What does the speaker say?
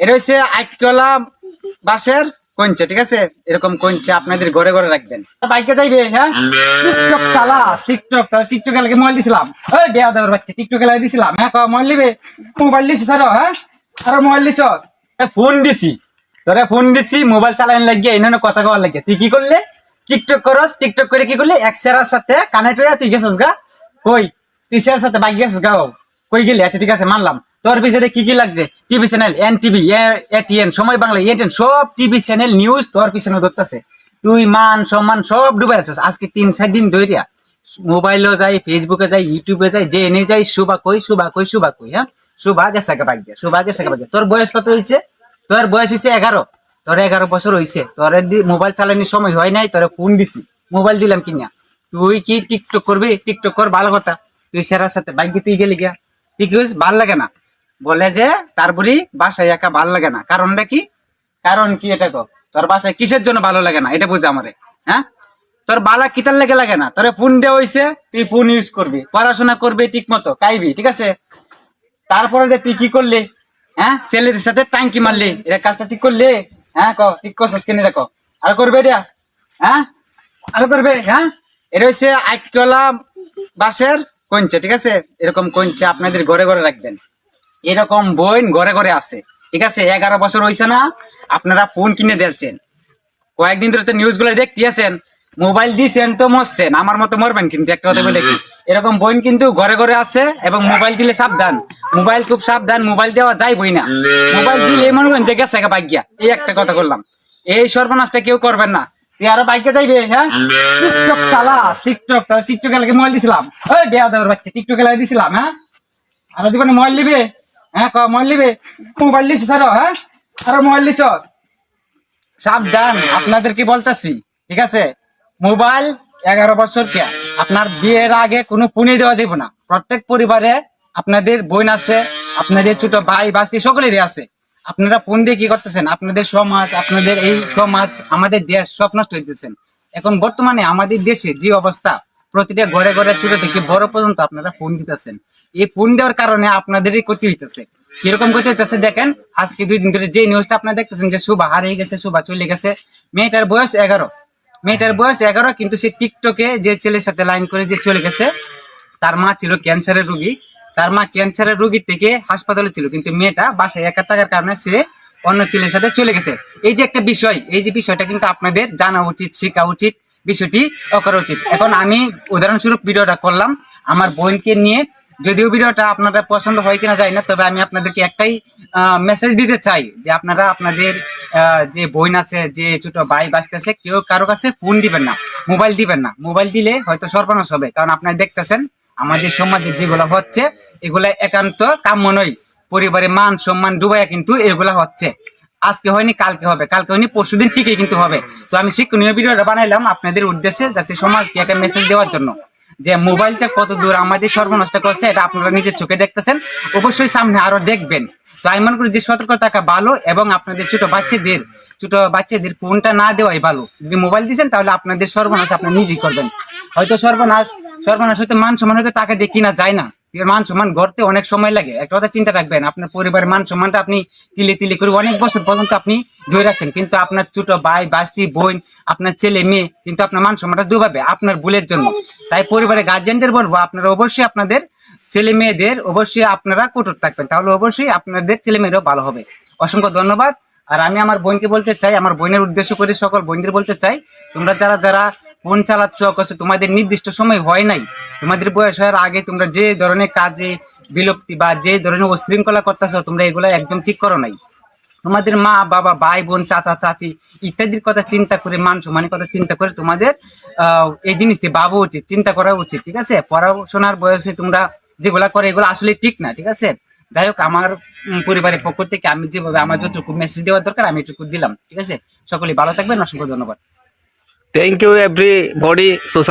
এটা হচ্ছে আটকলা বাসের কঞ্চে, ঠিক আছে? এরকম কঞ্চে আপনাদের ঘরে ঘরে রাখবেন। বাইকে যাইবে হ্যাঁ? টিকটক চালা, টিকটক টিকটক লাগে মোবাইল দিছিলাম। ওই বেয়া দেওয়ার বাচ্চা, টিকটক লাগে দিছিলাম। হ্যাঁ মোবাইল নিবে? মোবাইল দিছিস স্যার হ্যাঁ? আর মোবাইল দিছ। ফোন দিছি। তোরে ফোন দিছি, মোবাইল চালান লাগিয়ে, এনে কথা কওয়ার লাগিয়ে। তুই কি করলে? টিকটক করস, টিকটক করে কি করলি? এক সেরার সাথে কানেক্ট হয়ে তুই গেছস গা? কই? তুই সেরার সাথে বাইক গেছস গা কই গেলি? আচ্ছা ঠিক আছে, মানলাম। তোর পিছনে কি কি লাগছে? TV channel, N TV ATN Somoy Bangla ATN সব টিভি চ্যানেল নিউজ তোর পিছনে ধরতেছে। তুই মান, সম্মান সব ডুবে আছিস। আজকে তিন, চার দিন ধরিয়া মোবাইলও যাই ফেসবুকে যাই ইউটিউবে যাই যে এনে যাই শুভা কই শুভা কই শুভা কই হ্যাঁ? শুভা গেছে বাগ শুভা গেছে বাগ তোর বয়স কত হয়েছে তোর বয়স হয়েছে এগারো। তোর এগারো বছর হয়েছে তোর মোবাইল চালানোর সময় হয় নাই, তোর ফোন দিছি। মোবাইল দিলাম কিনা? তুই কি টিকটক করবি? টিকটক কর, ভালো কথা। তুই সেরার সাথে বাইক তুই গেলি গিয়া। তুই কি? ভালো লাগে না। বলে যে তারপরে বাসায় একা ভালো লাগে না। কারণটা কি? কারণ কি এটা কো? তোর বাসায় কিসের জন্য ভালো লাগে না? এটা বুঝ আমারে হ্যাঁ? তোর বালা কিতার লেগে লাগে না? তোরে ফোন দেওয়া হইছে, তুই ফোন ইউজ করবি, পড়াশোনা করবি ঠিক মতো কাইবি, ঠিক আছে? তারপরে তুই কি করলি? হ্যাঁ? ছেলেদের সাথে টাঙ্কি মারলি এটা কাজটা ঠিক করলি? হ্যাঁ ক, ঠিক করছিস কেন দেখো আর করবে এটা? হ্যাঁ? আর করবে হ্যাঁ? এটা হচ্ছে আটকলা বাসের কঞ্চে, ঠিক আছে? এরকম কঞ্চে আপনাদের ঘরে ঘরে রাখবেন। এরকম বইন ঘরে ঘরে আছে। ঠিক আছে? এগারো বছর হয়েছে না আপনারা ফোন কিনে দিয়েছেন কয়েকদিন ধরে তো নিউজগুলো দেখতেছেন মোবাইল দিয়েছেন তো মরছেন আমার মতো মরবেন কিন্তু একটা কথা বলে এরকম বইন কিন্তু ঘরে ঘরে আছে এবং মোবাইল দিলে সাবধান। মোবাইল খুব সাবধান মোবাইল দেওয়া যায় বই না মোবাইল দিলে মনে করেন যে গেছে বাইক এই একটা কথা বললাম। এই সর্বনাশটা কেউ করবেন না। তুই আরও বাইকে যাইবে হ্যাঁ? টিকটক চালা টিকটক টিকটক লাগে মোবাইল দিছিলাম? ওই বেয়া দেওয়ার বাচ্চা টিকটক লাগে দিছিলাম হ্যাঁ? আর দিবেন মোবাইল নিবে হ্যাঁ ক মোবাইল নিবে মোবাইল দিছিস স্যার হ্যাঁ? আর দিছ সাবধান আপনাদেরকে বলতেছি? ঠিক আছে? মোবাইল এগারো বছর কে? আপনার বিয়ের আগে কোনো পুনে দেওয়া যাবে না। প্রত্যেক পরিবারে আপনাদের বোন আছে, আপনাদের ছোট ভাই বাস্তি সকলেরই আছে। আপনারা ফোন দিয়ে কি করতেছেন? আপনাদের সমাজ, আপনাদের এই সমাজ, আমাদের দেশ সব নষ্ট হইতেছেন। এখন বর্তমানে আমাদের দেশে যে অবস্থা, প্রতিটা ঘরে ঘরে ছোট থেকে বড় পর্যন্ত আপনারা ফোন দিতেছেন। এই ফোন দেওয়ার কারণে আপনাদেরই ক্ষতি হইতেছে। কীরকম ক্ষতি হইতেছে দেখেন, আজকে দুই দিন ধরে যে নিউজটা আপনারা দেখতেছেন যে শুভা হারিয়ে গেছে শুভা চলে গেছে, মেয়েটার বয়স এগারো। মেয়েটার বয়স এগারো, কিন্তু সে টিকটকে যে ছেলের সাথে লাইন করে যে চলে গেছে, তার মা ছিল ক্যান্সারের রুগী। তার মা ক্যান্সারের রোগী থেকে হাসপাতালে ছিল, কিন্তু মেয়েটা বাসায় একা থাকার কারণে সে অন্য ছেলের সাথে চলে গেছে। এই যে একটা বিষয়, এই যে বিষয়টা কিন্তু আপনাদের জানা উচিত, শেখা উচিত, বিষয়টি করা উচিত। এখন আমি উদাহরণস্বরূপ ভিডিওটা করলাম, আমার বোনকে নিয়ে যদিও ভিডিওটা আপনাদের পছন্দ হয় কিনা যায় না, তবে আমি আপনাদেরকে একটাই মেসেজ দিতে চাই যে আপনারা আপনাদের যে বোন আছে, যে ছোট ভাই বাঁচতেছে কেউ কারও কাছে ফোন দিবেন না মোবাইল দিবেন না। মোবাইল দিলে হয়তো সর্বনাশ হবে, কারণ আপনারা দেখতেছেন আমাদের সমাজে যেগুলো হচ্ছে, এগুলা একান্ত কাম্য নয়। পরিবারে মান সম্মান ডুবাইয়া কিন্তু এগুলা হচ্ছে। আজকে হয়নি, কালকে হবে। কালকে হয়নি পরশুদিন ঠিকই কিন্তু হবে। তো আমি শিক্ষণীয় ভিডিওটা বানাইলাম আপনাদের উদ্দেশ্যে, যাতে সমাজকে একটা মেসেজ দেওয়ার জন্য। যে মোবাইলটা কত দূর আমাদের সর্বনষ্ট করছে, এটা আপনারা নিজের চোখে দেখতেছেন। অবশ্যই সামনে আরও দেখবেন। তো আমি মনে করি যে সতর্ক থাকা ভালো এবং আপনাদের ছোট বাচ্চাদের ছোট বাচ্চাদের ফোনটা না দেওয়াই ভালো। যদি মোবাইল দিচ্ছেন তাহলে আপনাদের সর্বনাশ আপনি নিজেই করবেন। হয়তো সর্বনাশ সর্বনাশ হয়তো মান সম্মান হয়তো টাকা দিয়ে কিনা যায় না। এর মান সম্মান গড়তে অনেক সময় লাগে। একটা কথা চিন্তা রাখবেন, আপনার পরিবারের মান সম্মানটা আপনি তিলে তিলে করে অনেক বছর পর্যন্ত আপনি ধরে রাখছেন। কিন্তু আপনার ছোট ভাই বাস্তি বোন, আপনার ছেলে, মেয়ে কিন্তু আপনার মান সম্মানটা ডুবাবে আপনার ভুলের জন্য। তাই পরিবারের গার্জেনদের বলব, আপনারা অবশ্যই আপনাদের ছেলে মেয়েদের অবশ্যই আপনারা কঠোর থাকবেন। তাহলে অবশ্যই আপনাদের ছেলে মেয়েরাও ভালো হবে। অসংখ্য ধন্যবাদ। আর আমি আমার বোনকে বলতে চাই, আমার বোনের উদ্দেশ্য করে সকল বোনদের বলতে চাই, তোমরা যারা যারা ফোন চালাচ্ছ করছ তোমাদের নির্দিষ্ট সময় হয় নাই। তোমাদের বয়স হওয়ার আগে তোমরা যে ধরনের কাজে বিলুপ্তি বা যে ধরনের উশৃঙ্খলা করতেছো, তোমরা এগুলো একদম ঠিক করো নাই। তোমাদের মা, বাবা, ভাই, বোন, চাচা, চাচি ইত্যাদির কথা চিন্তা করে, মান সম্মানের কথা চিন্তা করে তোমাদের এই জিনিসটি ভাবা উচিত, চিন্তা করা উচিত, ঠিক আছে? পড়াশোনার বয়সে তোমরা যেগুলা করে, এগুলো আসলে ঠিক না, ঠিক আছে? যাই হোক, আমার পরিবারের পক্ষ থেকে আমি যেভাবে আমার যতটুকু মেসেজ দেওয়ার দরকার, আমি এটুকু দিলাম, ঠিক আছে? সকলে ভালো থাকবেন, অসংখ্য ধন্যবাদ। Thank you everybody. So